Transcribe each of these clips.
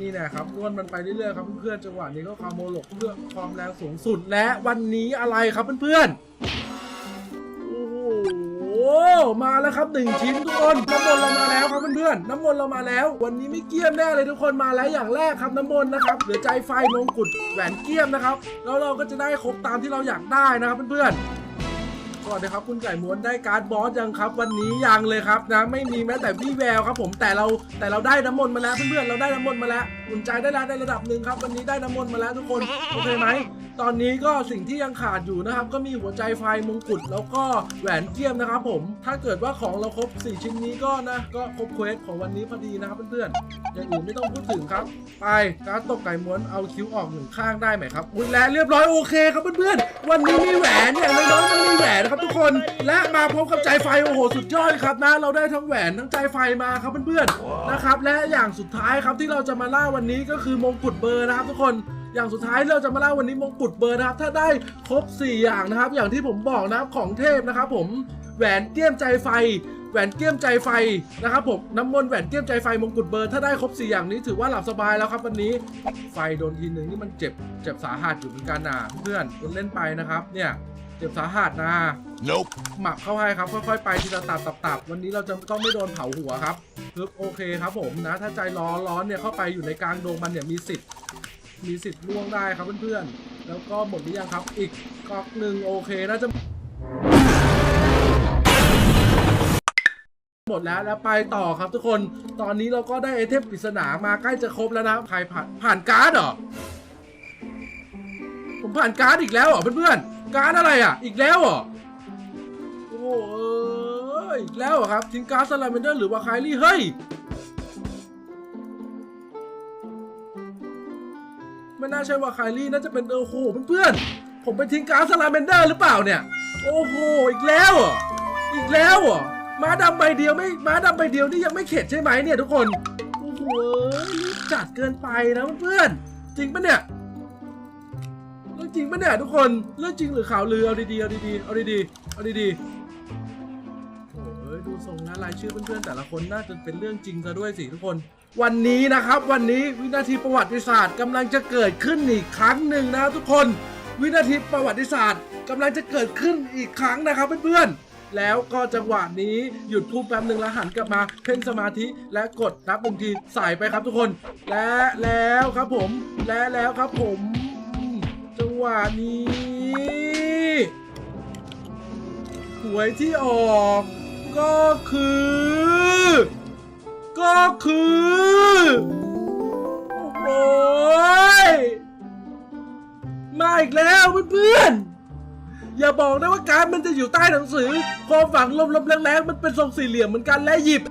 นี่แนะครับนวดมันไปเรื่อยๆครับเพื่อนๆจังหวะนี้ก็คาโมหลกเพื่อความแรงสูงสุดและวันนี้อะไรครับเพื่อนๆโอ้โหมาแล้วครับหนึ่งชิ้นทุกคนน้ำมนต์เรามาแล้วครับเพื่อนๆน้ำมนต์เรามาแล้ว วันนี้ไม่เกี้ยมแน่เลยทุกคนมาแล้วอย่างแรกครับน้ำมนต์นะครับเหลือใจไฟมงกุฎแหวนเกี้ยมนะครับแล้วเราก็จะได้ครบตามที่เราอยากได้นะครับเพื่อนๆ สวัสดีครับคุณไก่ม้วนได้การ์ดบอสยังครับ วันนี้ยังเลยครับนะไม่มีแม้แต่วี่แววครับ ผมแต่เราแต่เราได้น้ำมนต์มาแล้วเพื่อนๆเราได้น้ำมนต์มาแล้ว อุ่นใจได้แล้วในระดับหนึ่งครับ วันนี้ได้น้ำมนต์มาแล้วทุกคนโอเคไหมตอนนี้ก็สิ่งที่ยังขาดอยู่นะครับ ก็มีหัวใจไฟมงกุฎแล้วก็แหวนเกี้ยมนะครับ ผมถ้าเกิดว่าของเราครบ 4 ชิ้นนี้ก็นะ ก็ครบเควสของวันนี้พอดีนะครับเพื่อนๆอย่างอื่นไม่ต้องพูดถึงครับ ไปการตกไก่ม้วนเอาคิ้วออกหนึ่งข้างได้ไหมครับอุ้ยและเรียบร้อยโอเคครับเพื่อนๆวันนี้มีแหวนอย่างน้อยๆมันมีแหวนนะครับทุกคนและมาพร้อมกับใจไฟโอ้โหสุดยอดครับนะ เราได้ทั้งแหวนทั้งใจไฟมาครับเพื่อนๆนะครับและอย่างสุดท้ายครับที่เราจะมาล่าวันนี้ก็คือมงกุฎเบอร์นะครับทุกคนอย่างสุดท้ายเราจะมาเล่าวันนี้มงกุฎเบอร์นะครับ ถ้าได้ครบ 4 อย่างนะครับ อย่างที่ผมบอกนะครับของเทพนะครับ ผมแหวนเกี้ยมใจไฟ แหวนเกี้ยมใจไฟนะครับผมน้ำมนต์แหวนเกี้ยมใจไฟมงกุฎเบอร์ถ้าได้ครบ 4 อย่างนี้ถือว่าหลับสบายแล้วครับวันนี้ไฟโดนทีหนึ่งนี่มันเจ็บเจ็บสาหัสอยู่เหมือนกันนะเพื่อนคุณเล่นไปนะครับเนี่ย จ็บสาหัสนะ Nope. หมักเข้าให้ครับ ค่อยๆ ไปทีละตับตับตับวันนี้เราจะต้องไม่โดนเผาหัวครับปึ๊บโอเคครับผมนะ ถ้าใจร้อนร้อนเนี่ยเข้าไปอยู่ในกลางดงมันเนี่ยมีสิทธิ์ มีสิทธิ์ล่วงได้ครับเพื่อนๆ แล้วก็หมดหรือยังครับ อีกก๊อกหนึ่งโอเคน่าจะหมดแล้วแล้วไปต่อครับทุกคน ตอนนี้เราก็ได้ไอเทมปริศนามาใกล้จะครบแล้วนะใครผ่านผ่านการ์ดเหรอ ผมผ่านการ์ดอีกแล้วเหรอเพื่อนๆ การ์ดอะไรอะ อีกแล้วเหรอ โอ้โหเอ้ยอีกแล้วเหรอครับทิ้งการ์ดสไลเมนเดอร์หรือว่าไคลี่เฮ้ย ไม่น่าใช่ว่าไคลี่น่าจะเป็นเออโหเพื่อนๆผมไปทิ้งการ์ดสไลเมนเดอร์หรือเปล่าเนี่ย โอ้โห อีกแล้วเหรออีกแล้วเหรอม้าดำใบเดียวไม่ม้าดำใบเดียวนี่ยังไม่เข็ดใช่ไหมเนี่ยทุกคน โอ้โหจัดเกินไปนะเพื่อนๆจริงปะเนี่ย จริงปะเนี่ยทุกคนเรื่องจริงหรือข่าวลือเอาดีๆเอาดีๆเอาดีๆเอาดีๆโอ้ยดูทรงนะรายชื่อเพื่อนๆแต่ละคนน่าจะเป็นเรื่องจริงซะด้วยสิทุกคน วันนี้นะครับ วันนี้วินาทีประวัติศาสตร์กำลังจะเกิดขึ้นอีกครั้งหนึ่งนะทุกคน วินาทีประวัติศาสตร์กำลังจะเกิดขึ้นอีกครั้งนะครับเพื่อนๆแล้วก็จังหวะนี้หยุดพูดแป๊บหนึ่งแล้วหันกลับมาเพ่งสมาธิและกดนับหนึ่งทีใส่ไปครับทุกคน และแล้วครับผม และแล้วครับผม วะนี้หวยที่ออกก็คือ ก็คือ โอ้ยมาอีกแล้วเพื่อนๆ อย่าบอกนะว่าการมันจะอยู่ใต้หนังสือ ความฝังลมๆแรงๆ มันเป็นทรงสี่เหลี่ยมเหมือนกันและหยิบ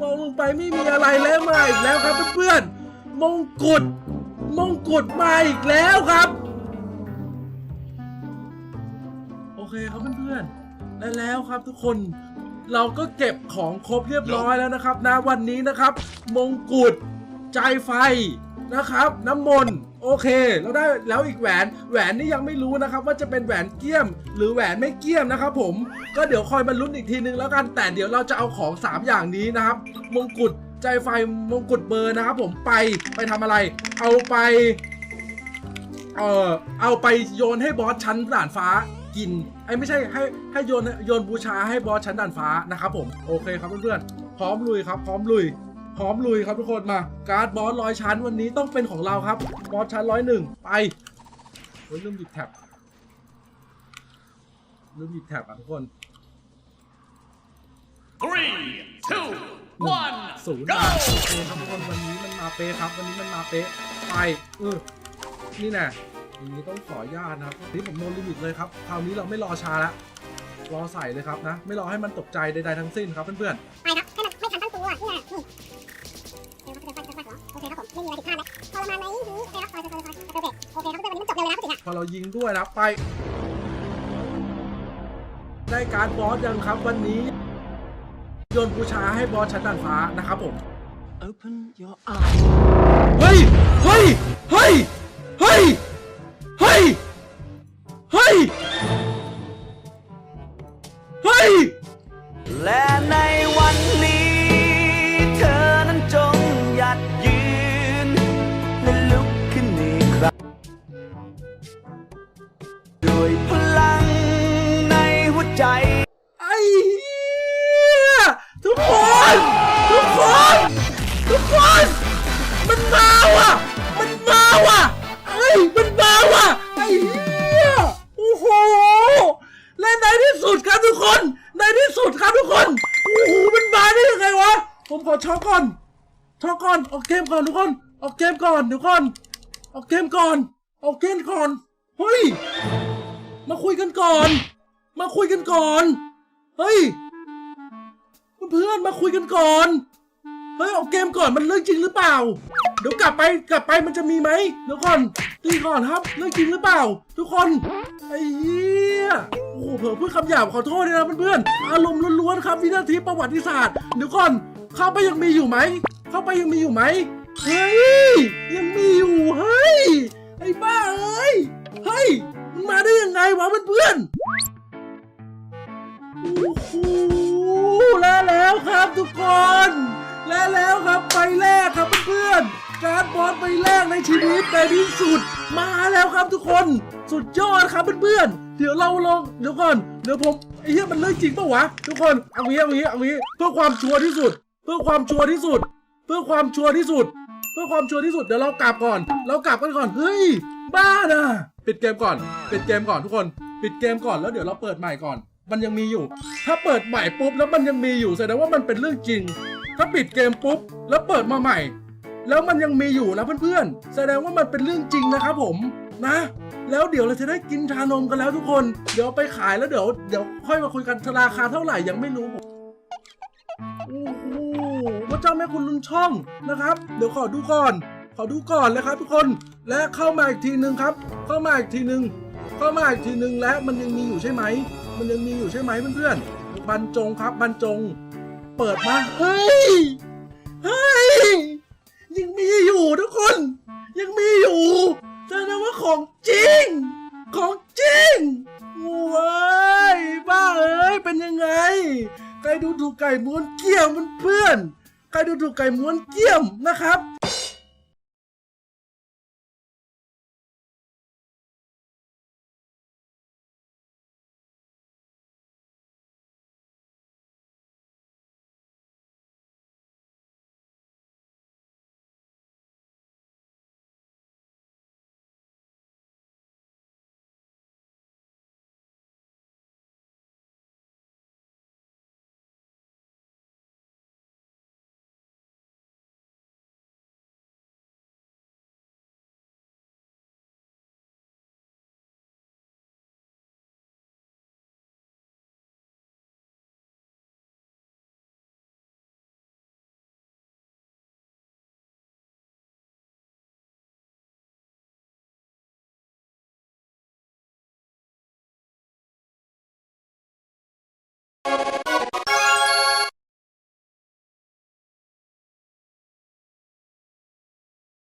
มองลงไปไม่มีอะไรแล้วมาอีกแล้วครับเพื่อนๆ มงกุฎ มงกุฎมาอีกแล้วครับ เคครับเพื่อนๆและแล้วครับทุกคนเราก็เก็บของครบเรียบร้อยแล้วนะครับนะวันนี้นะครับ มงกุฎใจไฟนะครับ น้ำมนต์โอเค เราได้แล้วอีกแหวนแหวนนี่ยังไม่รู้นะครับ ว่าจะเป็นแหวนเกี้ยม หรือแหวนไม่เกี้ยมนะครับ ผมก็เดี๋ยวคอยมาลุ้นอีกทีนึงแล้วกันแต่เดี๋ยวเราจะเอาของ 3 อย่างนี้นะครับ มงกุฎใจไฟมงกุฎเบอร์นะครับ ผมไปไปทำอะไร เอาไปเอ่อเอาไปโยนให้บอสชั้นด่านฟ้ากิน ไอ้ไม่ใช่ให้ให้โยนโยนบูชาให้บอสชั้นด่านฟ้านะครับผมโอเคครับเพื่อนๆพร้อมลุยครับ พร้อมลุยพร้อมลุยครับทุกคนมา การ์ดบอสร้อยชั้นวันนี้ต้องเป็นของเราครับบอสชั้นร้อยหนึ่งไปเฮ้ยลืมหยิบแท็บลืมหยิบแท็บอะทุกคน Three, two, one, ศูนย์ go! มาโอเคครับทุกคนวันนี้มันมาเป๊ะครับวันนี้มันมาเป๊ะไปเออนี่แน่ อย่างนี้ต้องขออนุญาตนะครับนี่ผมโนลิมิตเลยครับ คราวนี้เราไม่รอช้าแล้วรอใส่เลยครับนะ ไม่รอให้มันตกใจใดๆทั้งสิ้นครับเพื่อนไปครับให้มันไม่ทันตั้งตัวนี่นะนี่เร็วครับเร็วไปเร็วไปเหรอโอเคครับผมไม่มีอะไรผิดพลาดนะทรมานไหมนี่โอเคครับไปไปไปไปไปไปโอเคครับเพื่อนวันนี้มันจบเร็วเลยนะคุณสิงห์ๆพอเรายิงด้วยนะไป ได้การดบอสยังครับวันนี้โยนบูชาให้บอสชั้นด่านฟ้านะครับผม Open your eyes. เฮ้ย เฮ้ย เฮ้ยเฮ้ย ด้วยพลังในหัวใจไอ้เทุกคน ทุกคน ทุกคน มันมาว่ะ มันมาว่ะเฮ้ยมันมาว่ะไอ้เหี้ยโอ้โหและในที่สุดครับทุกคน ในที่สุดครับทุกคนโอ้โหมันมาได้ยังไงวะ ผมขอช็อกก่อนช็อกก่อนออกเกมก่อนทุกคนออกเกมก่อนทุกคนออกเกมก่อน ออกเกมก่อน เฮ้ย มาคุยกันก่อน มาคุยกันก่อน เฮ้ย เพื่อนๆมาคุยกันก่อน เฮ้ยออกเกมก่อนมันเรื่องจริงหรือเปล่า เดี๋ยวกลับไปกลับไปมันจะมีไหมเดี๋ยวก่อนตีก่อนครับ เรื่องจริงหรือเปล่า ทุกคน ไอ้เหี้ย โอ้โหเผลอพูดคำหยาบขอโทษเลยนะเพื่อนๆ อารมณ์ล้วนๆครับวินาทีประวัติศาสตร์ เดี๋ยวก่อน เข้าไปยังมีอยู่ไหม เข้าไปยังมีอยู่ไหม เฮ้ย ยังมีอยู่ เฮ้ย บ้าเอ้ย เฮ้ยมันมาได้ยังไงวะเพื่อนๆโอ้โหและแล้วครับทุกคน และแล้วครับใบแรกครับเพื่อนๆการบอสใบแรกในชีวิตในที่สุด มาแล้วครับทุกคน สุดยอดครับเพื่อนๆเดี๋ยวเราลองเดี๋ยวก่อนเดี๋ยวผมไอ้เหี้ยมันเรื่องจริงปะวะทุกคนเอางี้เอางี้เอางี้เพื่อความชัวร์ที่สุด เพื่อความชัวร์ที่สุด เพื่อความชัวร์ที่สุด เพื่อความชัวร์ที่สุดเดี๋ยวเรากลับก่อน เรากลับกันก่อนเฮ้ยบ้านะปิดเกมก่อนปิดเกมก่อนทุกคนปิดเกมก่อนแล้วเดี๋ยวเราเปิดใหม่ก่อน มันยังมีอยู่ ถ้าเปิดใหม่ปุ๊บแล้วมันยังมีอยู่แสดงว่ามันเป็นเรื่องจริง ถ้าปิดเกมปุ๊บแล้วเปิดมาใหม่ แล้วมันยังมีอยู่นะเพื่อนๆแสดงว่ามันเป็นเรื่องจริงนะครับผมนะ แล้วเดี๋ยวเราจะได้กินชานมกันแล้วทุกคน เดี๋ยวไปขายแล้วเดี๋ยวเดี๋ยวค่อยมาคุยกันราคาเท่าไหร่ยังไม่รู้ผมโอ้โห ระเจ้าแม่คุณลุนช่องนะครับ เดี๋ยวขอดูก่อน ขอดูก่อนเลยครับ ทุกคน และเข้ามาอีกทีหนึ่งครับ เข้ามาอีกทีหนึ่งเข้ามาอีกทีหนึ่งและมันยังมีอยู่ใช่ไหม มันยังมีอยู่ใช่ไหมเพื่อนๆบรรจงครับบรรจง เปิดมา เฮ้ย เฮ้ย ยังมีอยู่ทุกคน ยังมีอยู่แสดงว่าของจริง ของจริงว้ยบ้าเอ้ย เป็นยังไงใครดูถูกไก่ม้วนเกี่ยมเพื่อน ๆใครดูถูกไก่ม้วนเกี่ยมนะครับ